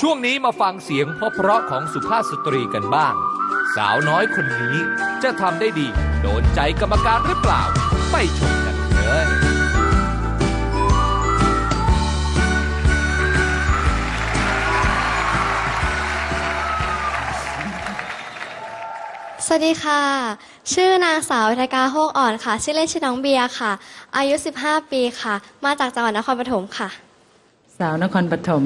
ช่วงนี้มาฟังเสียงเพราะๆของสุภาพสตรีกันบ้าง สาวน้อยคนนี้จะทำได้ดี โดนใจกรรมการหรือเปล่า ไปชมกันเลยสวัสดีค่ะ ชื่อนางสาววิทยกาโฮกอ่อนค่ะ ชื่อเล่นชื่อน้องเบียร์ค่ะ อายุ 15 ปีค่ะ มาจากจังหวัดนครปฐมค่ะ สาวนครปฐม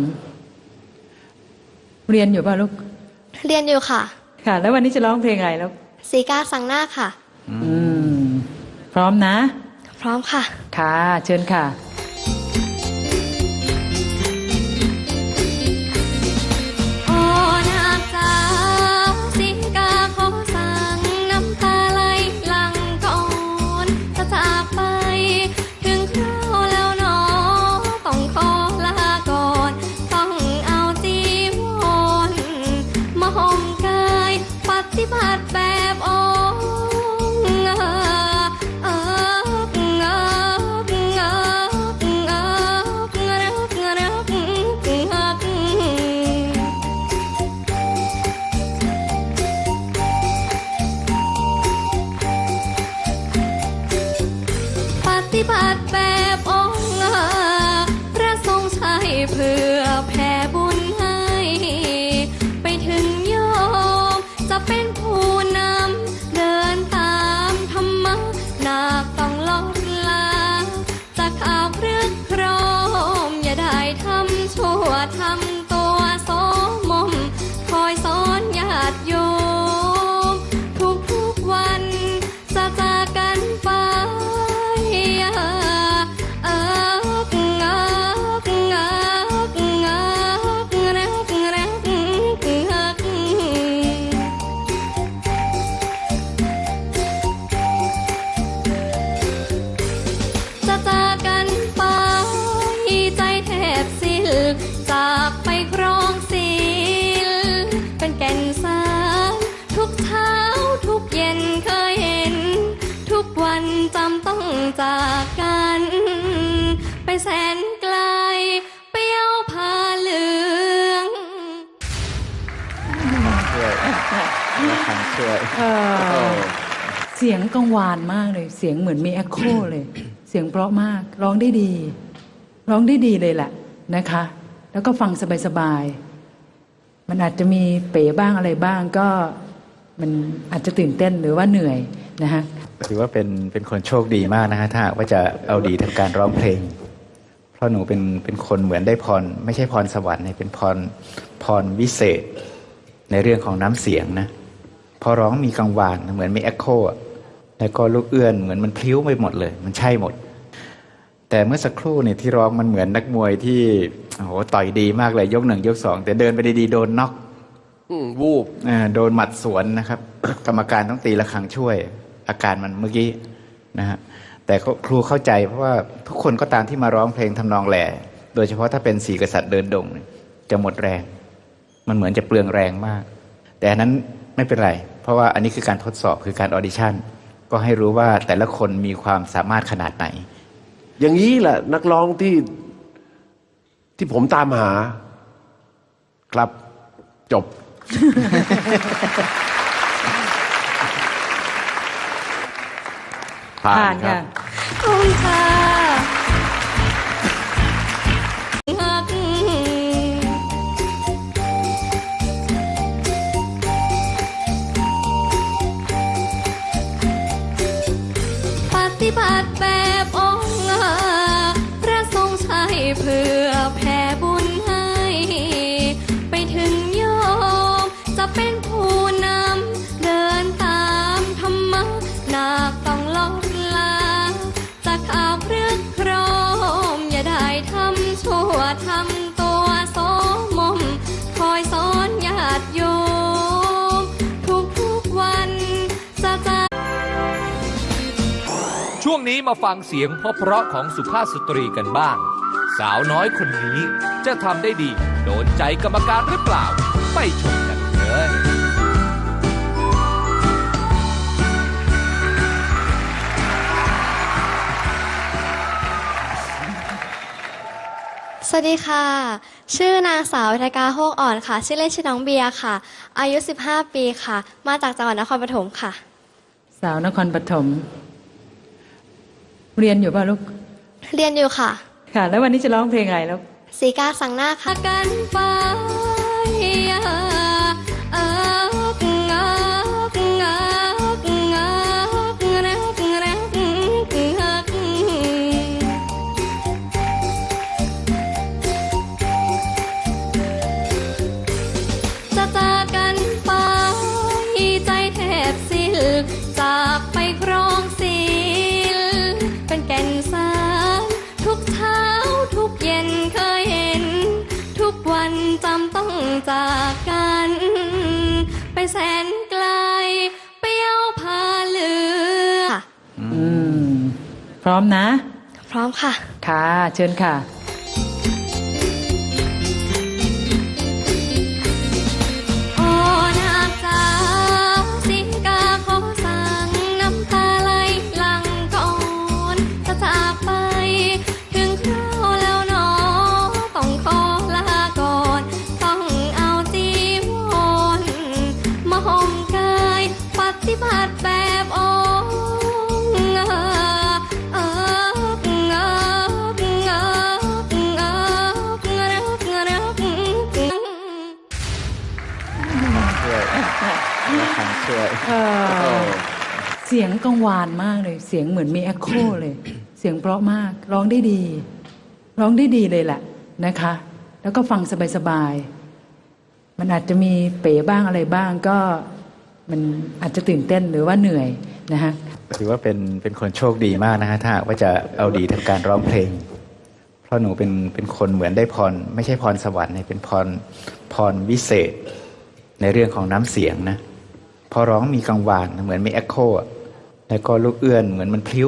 เรียนอยู่ป่ะลูก เรียนอยู่ค่ะ ค่ะ แล้ววันนี้จะร้องเพลงอะไรลูกสีกาสังหน้าค่ะ อืม พร้อมนะ พร้อมค่ะ ค่ะ เชิญค่ะ ปฏิบัติแบ จากไปครองศีลเป็นแก่นสารทุกเช้าทุกเย็นเคยเห็น ทุกวันจำต้องจากกัน ไปแสนไกลไปเอาผ้าเหลืองช่วยทำช่วย เอ่อเสียงกังวานมากเลย เสียงเหมือนมีเอ็โคเลย เสียงเพราะมาก ร้องได้ดี ร้องได้ดีเลยแหละนะคะ แล้วก็ฟังสบายๆ มันอาจจะมีเป๋บ้างอะไรบ้างก็มันอาจจะตื่นเต้นหรือว่าเหนื่อยนะคะถือว่าเป็นเป็นคนโชคดีมากนะฮะถ้าว่าจะเอาดีทางการร้องเพลง เพราะหนูเป็นเป็นคนเหมือนได้พร ไม่ใช่พรสวรรค์เนี่ยเป็นพรพรวิเศษ ในเรื่องของน้ำเสียงนะพอร้องมีกังวานเหมือนมีเอ็โคแล้วก็ลูกเอื้อนเหมือนมันพลิ้วไปหมดเลย มันใช่หมด แต่เมื่อสักครู่เนี่ยที่ร้องมันเหมือนนักมวยที่โอ้โหต่อยดีมากเลยยกหนึ่งยกสองแต่เดินไปดีๆโดนน็อกอืมวูบอ่าโดนหมัดสวนนะครับ กรรมการต้องตีระฆังช่วย อาการมันเมื่อกี้นะฮะแต่ครูเข้าใจเพราะว่าทุกคนก็ตามที่มาร้องเพลงทำนองแหล่โดยเฉพาะถ้าเป็นสีกษัตริย์เดินดงเนี่ยจะหมดแรง มันเหมือนจะเปลืองแรงมาก แต่อันนั้นไม่เป็นไร เพราะว่าอันนี้คือการทดสอบคือการออดิชั่นก็ให้รู้ว่าแต่ละคนมีความสามารถขนาดไหน อย่างนี้แหละ นักร้องที่ที่ผมตามหา ครับจบ ผ่าผ่านนครัค่ะบขอบคุณค่ะ ทำตัวโสมม คอยสอนญาติโยม ทุกทุกๆวันสะจา ช่วงนี้มาฟังเสียงเพราะๆของสุภาพสตรีกันบ้าง สาวน้อยคนนี้จะทำได้ดี โดนใจกรรมการหรือเปล่า ไปชมกันเลย สวัสวัสดีค่ะ ชื่อนางสาววิทยกาโฮกอ่อนค่ะ ชื่อเล่นชื่อน้องเบียร์ค่ะ อายุ 15 ปีค่ะ มาจากจังหวัดนครปฐมค่ะ สาวนครปฐม เรียนอยู่ป่ะลูก เรียนอยู่ค่ะ ค่ะ แล้ววันนี้จะร้องเพลงอะไรลูกสีกาสังหน้าค่ะกันไป จากไปครองศีลเป็นแก่นสารทุกเช้าทุกเย็นเคยเห็น ทุกวันจำต้องจากกัน ไปแสนไกลไปเอาพาเลือค่ะอืมพร้อมนะ พร้อมค่ะ ค่ะ เชิญค่ะ เสียงกังวานมากเลย เสียงเหมือนมีเอ็โคเลย เสียงเพราะมาก ร้องได้ดี ร้องได้ดีเลยแหละนะคะ แล้วก็ฟังสบายๆ มันอาจจะมีเป๋บ้างอะไรบ้างก็มันอาจจะตื่นเต้นหรือว่าเหนื่อยนะฮะถือว่าเป็นเป็นคนโชคดีมากนะฮะถ้าว่าจะเอาดีทางการร้องเพลง เพราะหนูเป็นเป็นคนเหมือนได้พร ไม่ใช่พรสวรรค์เนี่ยเป็นพรพรวิเศษ ในเรื่องของน้ำเสียงนะ พอร้องมีกังวานเหมือนมีเอ็โคะแล้วก็ลูกเอื้อนเหมือนมันพลิ้ว